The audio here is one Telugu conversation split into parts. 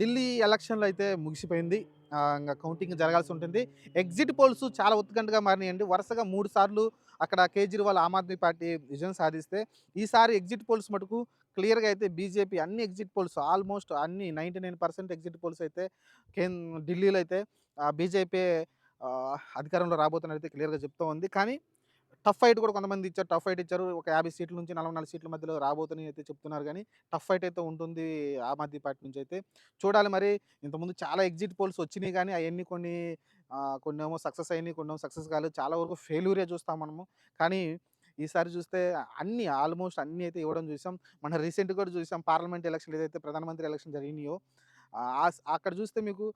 ఢిల్లీ ఎలక్షన్లు అయితే ముగిసిపోయింది. ఇంకా కౌంటింగ్ జరగాల్సి ఉంటుంది. ఎగ్జిట్ పోల్స్ చాలా ఉత్కంఠగా మారినాయండి. వరుసగా మూడు సార్లు అక్కడ కేజ్రీవాల్ ఆమ్ ఆద్మీ పార్టీ విజయం సాధిస్తే, ఈసారి ఎగ్జిట్ పోల్స్ మటుకు క్లియర్‌గా అయితే బీజేపీ అన్ని ఎగ్జిట్ పోల్స్ ఆల్మోస్ట్ అన్ని 99% ఎగ్జిట్ పోల్స్ అయితే ఢిల్లీలో అయితే బీజేపీ అధికారంలో రాబోతున్నట్టయితే క్లియర్‌గా చెప్తూ ఉంది. కానీ టఫ్ ఫైట్ కూడా కొంతమంది ఇచ్చారు. టఫ్ ఫైట్ ఇచ్చారు. ఒక 50 సీట్ల నుంచి 44 సీట్ల మధ్యలో రాబోతున్నాయి అయితే చెప్తున్నారు కానీ టఫ్ ఫైట్ అయితే ఉంటుంది ఆమ్ ఆద్మీ పార్టీ నుంచి అయితే. చూడాలి మరి ఇంతకుముందు చాలా ఎగ్జిట్ పోల్స్ వచ్చినాయి కానీ అవన్నీ కొన్ని కొన్ని ఏమో సక్సెస్ అయినాయి. కొన్నేమో సక్సెస్ కాలేదు. చాలా వరకు ఫెయిల్యూరే చూస్తాం మనము. కానీ ఈసారి చూస్తే అన్నీ ఆల్మోస్ట్ అన్నీ అయితే ఇవ్వడం చూసాం. మన రీసెంట్‌గా కూడా చూసాం పార్లమెంట్ ఎలక్షన్ ఏదైతే ప్రధానమంత్రి ఎలక్షన్ జరిగినాయో అక్కడ చూస్తే మీకు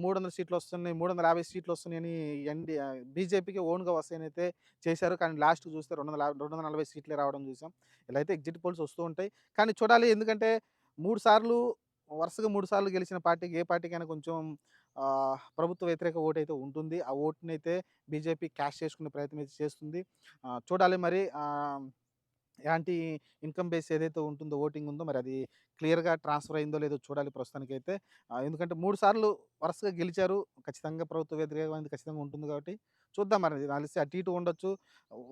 మూడు వందల సీట్లు వస్తున్నాయి. 350 సీట్లు వస్తున్నాయని ఎన్డీ బీజేపీకి ఓన్‌గా వస్తాయని అయితే చేశారు. కానీ లాస్ట్ చూస్తే 250 240 సీట్లే రావడం చూసాం. ఇలా అయితే ఎగ్జిట్ పోల్స్ వస్తూ ఉంటాయి. కానీ చూడాలి ఎందుకంటే మూడు సార్లు వరుసగా మూడు సార్లు గెలిచిన పార్టీకి ఏ పార్టీకైనా కొంచెం ప్రభుత్వ వ్యతిరేక ఓటైతే ఉంటుంది. ఆ ఓటునైతే బీజేపీ క్యాష్ చేసుకునే ప్రయత్నం అయితే చేస్తుంది. చూడాలి మరి ఎలాంటి ఇన్‌కమ్ బేస్ ఏదైతే ఉంటుందో ఓటింగ్ ఉందో మరి అది క్లియర్‌గా ట్రాన్స్‌ఫర్ అయిందో లేదో చూడాలి ప్రస్తుతానికైతే. అయితే ఎందుకంటే మూడు సార్లు వరుసగా గెలిచారు. ఖచ్చితంగా ప్రభుత్వ వ్యతిరేకమైనది ఖచ్చితంగా ఉంటుంది కాబట్టి చూద్దాం మరి నాకు అటు ఇటు ఉండొచ్చు.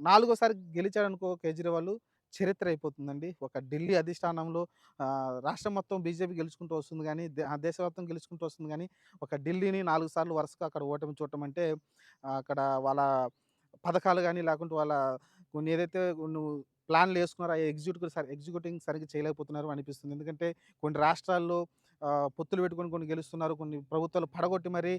నాలుగోసారి గెలిచాడనుకో కేజ్రీవాల్ చరిత్ర అయిపోతుందండి. ఒక ఢిల్లీ అధిష్టానంలో రాష్ట్రం మొత్తం బీజేపీ గెలుచుకుంటూ వస్తుంది కానీ దే గెలుచుకుంటూ వస్తుంది కానీ ఒక ఢిల్లీని నాలుగు సార్లు వరుసగా అక్కడ ఓటమి చూడటం అంటే అక్కడ వాళ్ళ పథకాలు కానీ లేకుంటే వాళ్ళ కొన్ని ఏదైతే నువ్వు ప్లాన్‌లు వేసుకున్నారు ఆ ఎగ్జిక్యూటివ్ సరి ఎగ్జిక్యూటింగ్ సరిగ్గా చేయలేకపోతున్నారు అనిపిస్తుంది. ఎందుకంటే కొన్ని రాష్ట్రాల్లో పొత్తులు పెట్టుకొని కొన్ని గెలుస్తున్నారు. కొన్ని ప్రభుత్వాలు పడగొట్టి మరి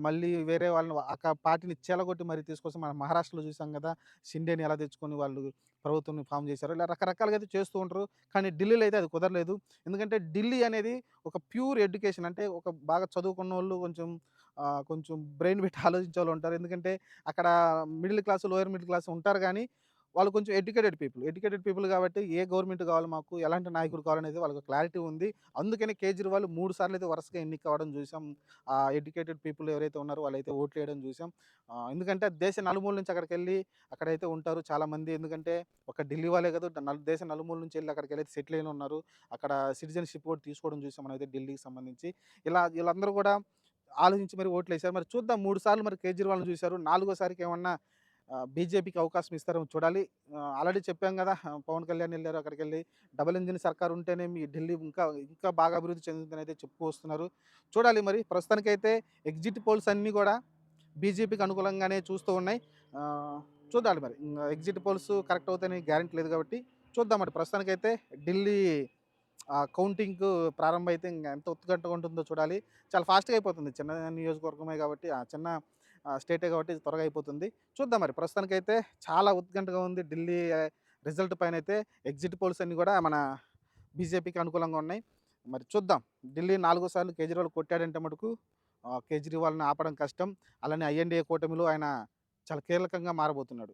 మళ్ళీ వేరే వాళ్ళని ఆ పార్టీని చెలగొట్టి మరి తీసుకొస్తే మనం మహారాష్ట్రలో చూసాం కదా షిండేని ఎలా తెచ్చుకొని వాళ్ళు ప్రభుత్వాన్ని ఫామ్ చేశారు. ఇలా రకరకాలుగా అయితే చేస్తూ ఉంటారు. కానీ ఢిల్లీలో అయితే అది కుదరలేదు. ఎందుకంటే ఢిల్లీ అనేది ఒక ప్యూర్ ఎడ్యుకేషన్ అంటే ఒక బాగా చదువుకున్న వాళ్ళు కొంచెం కొంచెం బ్రెయిన్ పెట్టి ఆలోచించేవాళ్ళు ఉంటారు. ఎందుకంటే అక్కడ middle class, lower middle class ఉంటారు కానీ వాళ్ళు కొంచెం ఎడ్యుకేటెడ్ పీపుల్. ఎడ్యుకేటెడ్ పీపుల్ కాబట్టి ఏ గవర్నమెంట్ కావాలి మాకు, ఎలాంటి నాయకుడు కావాలనేది వాళ్ళకి క్లారిటీ ఉంది. అందుకనే కేజ్రీవాల్ మూడు సార్లు అయితే వరుసగా ఎన్నిక కావడం చూసాం. ఆ ఎడ్యుకేటెడ్ పీపుల్ ఎవరైతే ఉన్నారో వాళ్ళైతే ఓట్లు వేయడం చూసాం. ఎందుకంటే దేశ నలుమూల నుంచి అక్కడికి వెళ్ళి అక్కడైతే ఉంటారు చాలామంది. ఎందుకంటే ఒక ఢిల్లీ వాళ్ళే కదా దేశ నలుమూల నుంచి ఎళ్ళి అక్కడికెళ్ళి సెటిల్ అయిన ఉన్నారు. అక్కడ సిటిజన్‌షిప్ కూడా తీసుకోవడం చూసాం మనమైతే ఢిల్లీకి సంబంధించి. ఇలా వీళ్ళందరూ కూడా ఆలోచించి మరి ఓట్లు వేశారు మరి చూద్దాం మూడు సార్లు మరి కేజ్రీవాల్‌ని చూశారు నాలుగోసారికి ఏమన్నా బీజేపీకి అవకాశం ఇస్తారేమో చూడాలి. ఆల్రెడీ చెప్పాం కదా పవన్ కళ్యాణ్ వెళ్ళారు అక్కడికి వెళ్ళి డబుల్ ఇంజిన్ సర్కార్ ఉంటేనే మీ ఢిల్లీ ఇంకా ఇంకా బాగా అభివృద్ధి చెందుతుందని అయితే చెప్పుకు వస్తున్నారు. చూడాలి మరి ప్రస్తుతానికైతే ఎగ్జిట్ పోల్స్ అన్నీ కూడా బీజేపీకి అనుకూలంగానే చూస్తూ ఉన్నాయి. చూద్దాం చూడాలి మరి. ఎగ్జిట్ పోల్స్ కరెక్ట్ అవుతాయని గ్యారంటీ లేదు కాబట్టి చూద్దాం మరి. ప్రస్తుతానికైతే ఢిల్లీ కౌంటింగ్ ప్రారంభం అయితే ఎంత ఉత్కంఠగా ఉంటుందో చూడాలి. చాలా ఫాస్ట్‌గా అయిపోతుంది. చిన్న నియోజకవర్గమే కాబట్టి ఆ చిన్న స్టేటే కాబట్టి త్వరగా అయిపోతుంది. చూద్దాం మరి. ప్రస్తుతానికైతే చాలా ఉత్కంఠగా ఉంది ఢిల్లీ రిజల్ట్ పైన అయితే ఎగ్జిట్ పోల్స్ అన్నీ కూడా మన బీజేపీకి అనుకూలంగా ఉన్నాయి. మరి చూద్దాం. ఢిల్లీ నాలుగో సార్లు కేజ్రీవాల్ కొట్టాడంటే మటుకు కేజ్రీవాల్‌ని ఆపడం కష్టం. అలానే ఐఎన్‌డీఏ కూటమిలో ఆయన చాలా కీలకంగా మారబోతున్నాడు.